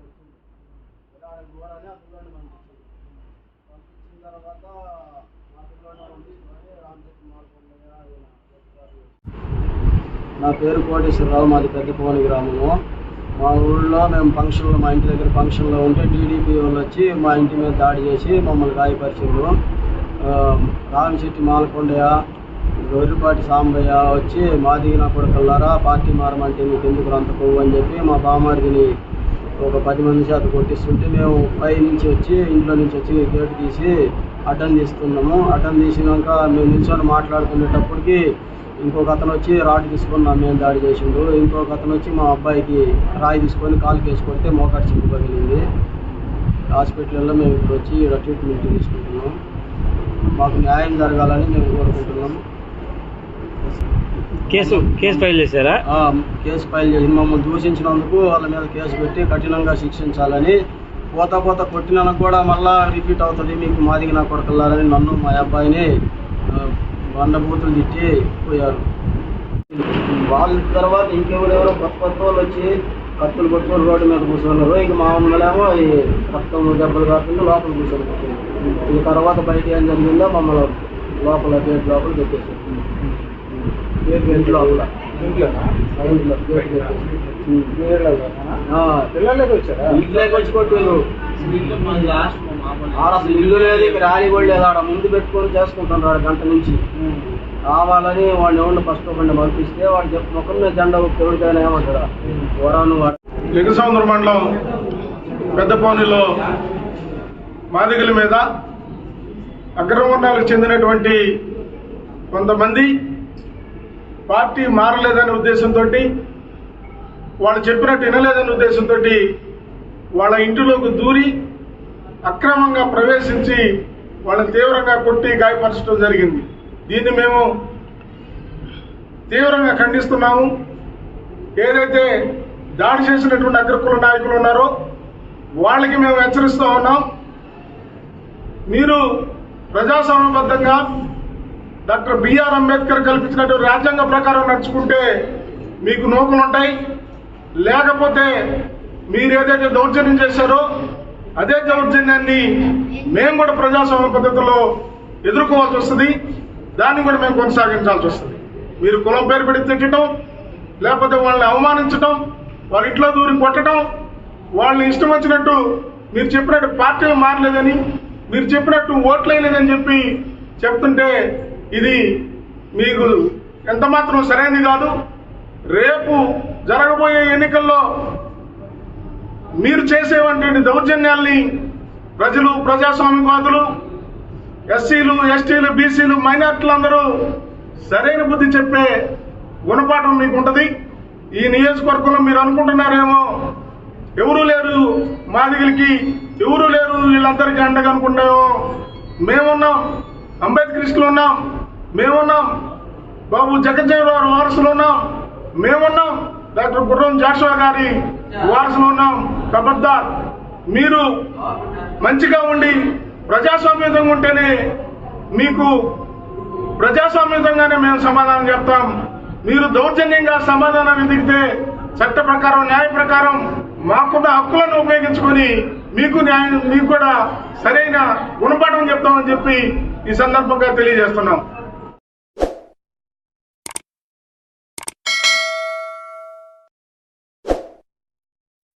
వచ్చింది పోవాలని ఆ పంపించింది పంపించిన తర్వాత పంపించుకొని రామచంద్ర నా పేరు కోటేశ్వరరావు మాది పెద్దపవని గ్రామము. మా ఊళ్ళో మేము ఫంక్షన్లో మా ఇంటి దగ్గర ఫంక్షన్లో ఉంటే టీడీపీ వాళ్ళు వచ్చి మా ఇంటి మీద దాడి చేసి మమ్మల్ని గాయపరిచారు రామశెట్టి మాలకొండయ్య రోజుపాటి సాంబయ్య వచ్చి మా దిగిన కొడుకల్లారా పార్టీ మారమంటే మీకు ఎందుకు అంత కొవ్వు అని చెప్పి మా బామారిదిని ఒక పది మంది చేత కొట్టిస్తుంటే మేము పై నుంచి వచ్చి ఇంట్లో నుంచి వచ్చి గేటు తీసి అటెండ్ తీస్తున్నాము. అటెండ్ తీసినాక మేము నిల్చొని మాట్లాడుకునేటప్పటికి ఇంకొక అతను వచ్చి రాడ్ తీసుకొని నా మేము దాడి చేసిండు. ఇంకొక అతను వచ్చి మా అబ్బాయికి రాయి తీసుకొని కాలు కేసు కొడితే మోకాటి చిక్కు పగిలింది. హాస్పిటల్లో మేము ఇప్పుడు వచ్చి ఇక్కడ ట్రీట్మెంట్ తీసుకుంటున్నాం. మాకు న్యాయం జరగాలని మేము కోరుకుంటున్నాం కేసు కేసు ఫైల్ చేశారా? కేసు ఫైల్ చేసి మమ్మల్ని దూషించినందుకు వాళ్ళ మీద కేసు పెట్టి కఠినంగా శిక్షించాలని పోతా పోతా కొట్టినానికి కూడా మళ్ళా రిపీట్ అవుతుంది మీకు మాదిగి నా కొడకల్లారని నన్ను మా అబ్బాయిని బండబూతులు తిట్టి పోయారు. వాళ్ళ తర్వాత ఇంకెవరెవరో కొత్త కొత్త వాళ్ళు వచ్చి కత్తులు పట్టుకొని రోడ్డు మీద కూర్చున్నారు. ఇంక మా మమ్మల్నేమో ఈ రక్తం దెబ్బలు కాకుండా లోపల కూర్చొని పెట్టారు. ఇక తర్వాత బయట ఏం జరిగిందో మమ్మల్ని లోపల గేట్ లోపల పెట్టేసారు గేట్ గేట్ లోపల. ఇంట్లోకి వచ్చి కొట్టారు ఆడ అసలు ఇల్లు లేదు ఇక్కడ రాని కూడా లేదు. ఆడ ముందు పెట్టుకొని చేసుకుంటున్నాడు ఆడ గంట నుంచి. కావాలని వాడిని ఎవరిని ఫస్ట్ ఒకరిని పంపిస్తే వాడు ముఖం మీద జెండా ఊపి ఎవరికైనా ఏమంటాడా వరాను వాడు. లింగసముద్ర మండలం పెద్దపౌనిలో మాదిగల మీద అగ్రవర్ణాలకు చెందినటువంటి కొంతమంది పార్టీ మారలేదనే ఉద్దేశంతో వాళ్ళు చెప్పినట్టు వినలేదనే ఉద్దేశంతో వాళ్ళ ఇంటిలోకి దూరి అక్రమంగా ప్రవేశించి వాళ్ళని తీవ్రంగా కొట్టి గాయపరచడం జరిగింది. దీన్ని మేము తీవ్రంగా ఖండిస్తున్నాము. ఏదైతే దాడి చేసినటువంటి అగ్రకుల నాయకులు ఉన్నారో వాళ్ళకి మేము హెచ్చరిస్తూ ఉన్నాం. మీరు ప్రజాస్వామ్యబద్ధంగా డాక్టర్ బిఆర్ అంబేద్కర్ కల్పించినటువంటి రాజ్యాంగ ప్రకారం నడుచుకుంటే మీకు నూకలు ఉంటాయి. లేకపోతే మీరు ఏదైతే దౌర్జన్యం చేశారో అదే దౌర్జన్యాన్ని మేము కూడా ప్రజాస్వామ్య పద్ధతిలో ఎదుర్కోవాల్సి వస్తుంది. దాన్ని కూడా మేము కొనసాగించాల్సి వస్తుంది. మీరు కులం పేరు పెట్టి తిట్టడం లేకపోతే వాళ్ళని అవమానించడం వాళ్ళ ఇంట్లో దూరి కొట్టడం వాళ్ళని ఇష్టం వచ్చినట్టు మీరు చెప్పినట్టు పార్టీలు మారలేదని మీరు చెప్పినట్టు ఓట్లేయలేదని చెప్పి చెప్తుంటే ఇది మీకు ఎంత మాత్రం సరైనది కాదు. రేపు జరగబోయే ఎన్నికల్లో మీరు చేసేటువంటి దౌర్జన్యాల్ని ప్రజలు ప్రజాస్వామ్యవాదులు ఎస్సీలు ఎస్టీలు బీసీలు మైనార్టీలు అందరూ సరైన బుద్ధి చెప్పే గుణపాఠం మీకు ఉంటుంది ఈ నియోజకవర్గంలో మీరు అనుకుంటున్నారేమో ఎవరు లేరు మాదిగలకి ఎవరు లేరు వీళ్ళందరికీ అండగా అనుకుంటామో మేమున్నాం అంబేద్కరిస్టులు ఉన్నాం మేమున్నాం బాబు జగజ్జీవరావు వారసులు ఉన్నాం మేమున్నాం డాక్టర్ గుర్రం జాషువా గారి వారసులు ఉన్నాం. కబద్దార్ మీరు మంచిగా ఉండి ప్రజాస్వామ్యంగా ఉంటేనే మీకు ప్రజాస్వామ్యంగానే మేము సమాధానం చెప్తాం. మీరు దౌర్జన్యంగా సమాధానం ఎదిగితే చట్ట ప్రకారం న్యాయ ప్రకారం మాకున్న హక్కులను ఉపయోగించుకొని మీకు న్యాయం మీకు కూడా సరైన గుణపాఠం చెప్తామని చెప్పి ఈ సందర్భంగా తెలియజేస్తున్నాం.